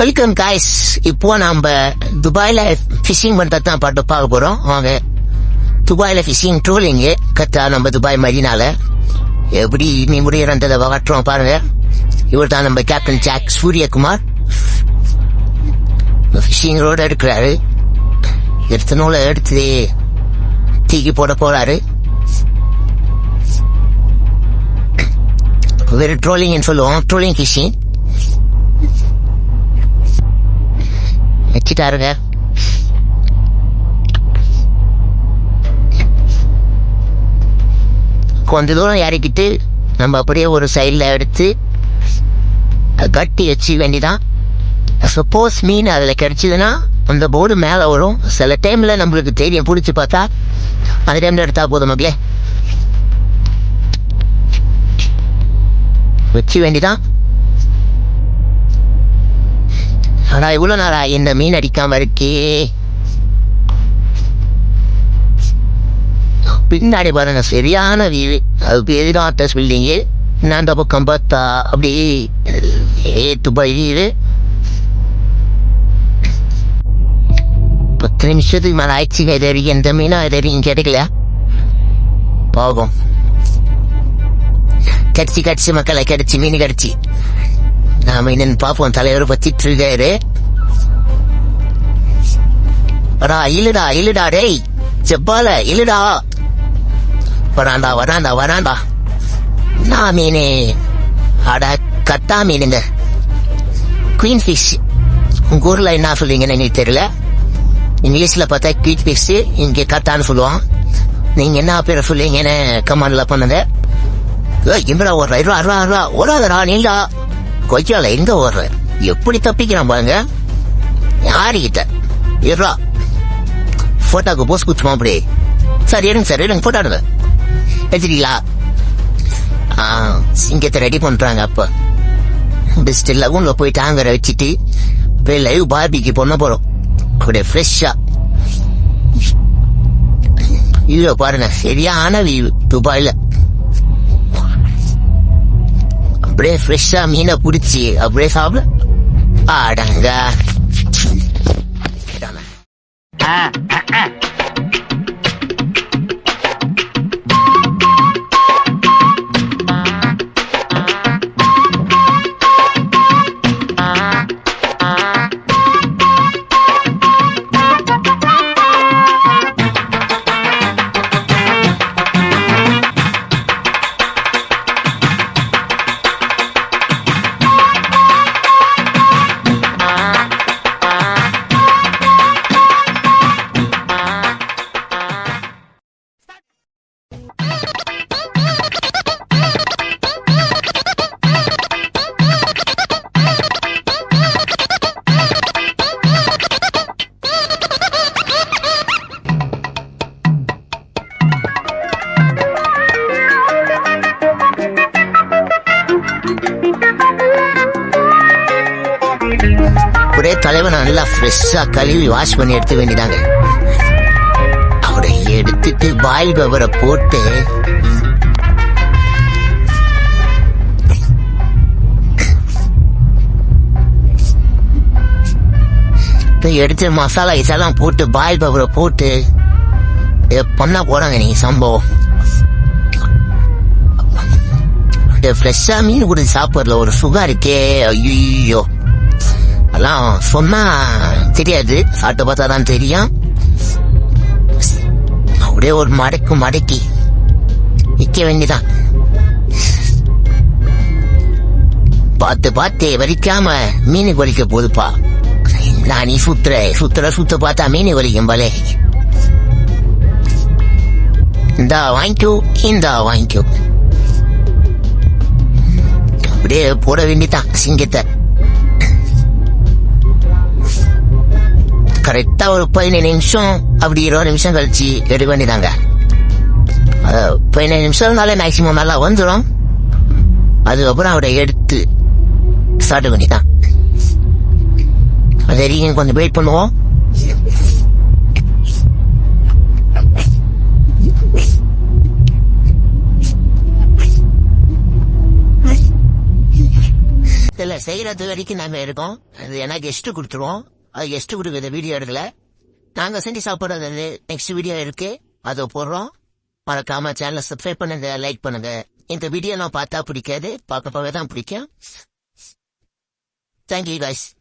Welcome guys இப்போ நம்ம துபாயில ஃபிஷிங் பண்றது தான் பாட்டு பார்க்க போறோம். வாங்க. துபாயில ஃபிஷிங் ட்ரோலிங்கு கத்தா நம்ம துபாய் மரினால எப்படி நீ முடியறதை காட்டுறோம் பாருங்க. இவர் தான் நம்ம கேப்டன் ஜாக் சூரியகுமார். ஃபிஷிங் ரோட எடுக்கிறாரு. எடுத்த நூலை எடுத்து தீக்கி போட போறாரு. வெறும் ட்ரோலிங்னு சொல்லுவோம். ட்ரோலிங் ஃபிஷிங் வச்சுட்டாருங்க. கொஞ்ச தூரம் இறக்கிட்டு நம்ம அப்படியே ஒரு சைடில் எடுத்து கட்டி வச்சு வேண்டிதான். சப்போஸ் மீன் அதில் கிடச்சிதுன்னா அந்த போர்டு மேலே வரும். சில டைமில் நம்மளுக்கு தெரியும். பிடிச்சி பார்த்தா அந்த டைமில் எடுத்தால் போதும் மக்களே வச்சு வேண்டிதான். ஆனால் இவ்வளோ நாளாக இந்த மீன் அடிக்காம இருக்கே. பின்னாடி பாருங்க சரியான வீடு அது பேரு ஆட்டஸ் பில்டிங்கு நான் அந்த பக்கம் பார்த்தா அப்படியே ஏத்து பயிர் பத்து நிமிஷத்துக்கு மேலே ஆயிடுச்சு எதறி எந்த மீனும் எதிரி கிடைக்கல போகும் கடிச்சு கடிச்சு மக்களை கடிச்சு மீன் கடிச்சு. நாம என்னன்னு பார்ப்போம் தலைவர் பத்திட்டு இருக்காரு வரா இல்லடா இல்லடா டேய் செப்பால இல்லடா வராண்டா வராண்டா வராண்டா நான் மீனே அட கத்தா மீனுங்க குயின் ஃபிஷ் உங்க ஊர்ல என்ன சொல்லுவீங்கன்னு எனக்கு தெரியல இங்கிலீஷ்ல பார்த்தா குயின் ஃபிஷ் இங்க கத்தான்னு சொல்லுவான் நீங்க என்ன பேரை சொல்லுவீங்கன்னு கமாண்ட்ல பண்ணுங்க இம்பரா ஒரு ஓடுற ரூபா ரூபா இருவா ஓடாதடா நீண்டா கொய்யால எங்க ஓடுற எப்படி தப்பிக்கிறான் பாருங்க. யாருகிட்ட? இருவா போட்டோக்கு போஸ் குத்துமா அப்படி. சார் இருங்க சார் இருங்க போட்டோ எடுங்க. எடுத்துட்டீங்களா? ஆ சிங்கத்தை ரெடி பண்றாங்க அப்ப. பெஸ்ட் லகுன்ல போய் டாங்கரை வச்சுட்டு போய் லைவ் பார்பிக்கு பண்ண போறோம். அப்படியே ஃப்ரெஷ்ஷா இதுல பாருங்க சரியான வியூ துபாயில. அப்படியே ஃப்ரெஷ்ஷா மீனை பிடிச்சி அப்படியே சாப்பிட ஆடங்க. ஒரே தலைவனை நல்லா ஃப்ரெஷ்ஷா கழுவி வாஷ் பண்ணி எடுத்து வேண்டிதாங்க அவரை எடுத்துட்டு பாயில் பவரை போட்டு எடுத்து மசாலா இதெல்லாம் போட்டு பாயில் பவரை போட்டு பண்ண போறாங்க நீங்க சம்பவம். ஃப்ரெஷ்ஷாக மீன் கொடுத்து சாப்பிட்றதுல ஒரு சுகா இருக்கே ஐயோ. அதெல்லாம் சொன்னா தெரியாது. சாப்பிட்டு பார்த்தா தான் தெரியும். அப்படியே ஒரு மடக்கு மடக்கி நிற்க வேண்டிதான் பார்த்து பார்த்து வலிக்காம மீன் கொலிக்க போதுப்பா. நான் நீ சுத்துற. சுத்துற சுத்த பார்த்தா மீன் கொலிக்கும் போலே. இந்தா வாங்கிக்கோ இந்தா வாங்கிக்கோ. அப்படியே போட வேண்டிதான் சிங்கத்தை. கரெக்டா ஒரு பதினேழு நிமிஷம் அப்படி இருபது நிமிஷம் கழிச்சு எடுக்க வேண்டியதாங்க. பதினஞ்சு நிமிஷம் நிமிஷம்னாலே மேக்சிமம் நல்லா வந்துடும் அதுக்கப்புறம் அவரை எடுத்து ஸ்டார்ட் பண்ணிதான் அது வரைக்கும் கொஞ்சம் வெயிட் பண்ணுவோம். செய்யறது வரைக்கும் நாம இருக்கோம். அது ஏன்னா கெஸ்ட் கொடுத்துருவோம். அது கெஸ்ட் கொடுக்குற வீடியோ எடுக்கல. நாங்க செஞ்சு சாப்பிடுறது நெக்ஸ்ட் வீடியோ இருக்கு. அதை போடுறோம். மறக்காம சேனலை சப்ஸ்கிரைப் பண்ணுங்க லைக் பண்ணுங்க. இந்த வீடியோ நான் பார்த்தா பிடிக்காது. பார்க்க பார்க்க தான் பிடிக்கும். Thank you guys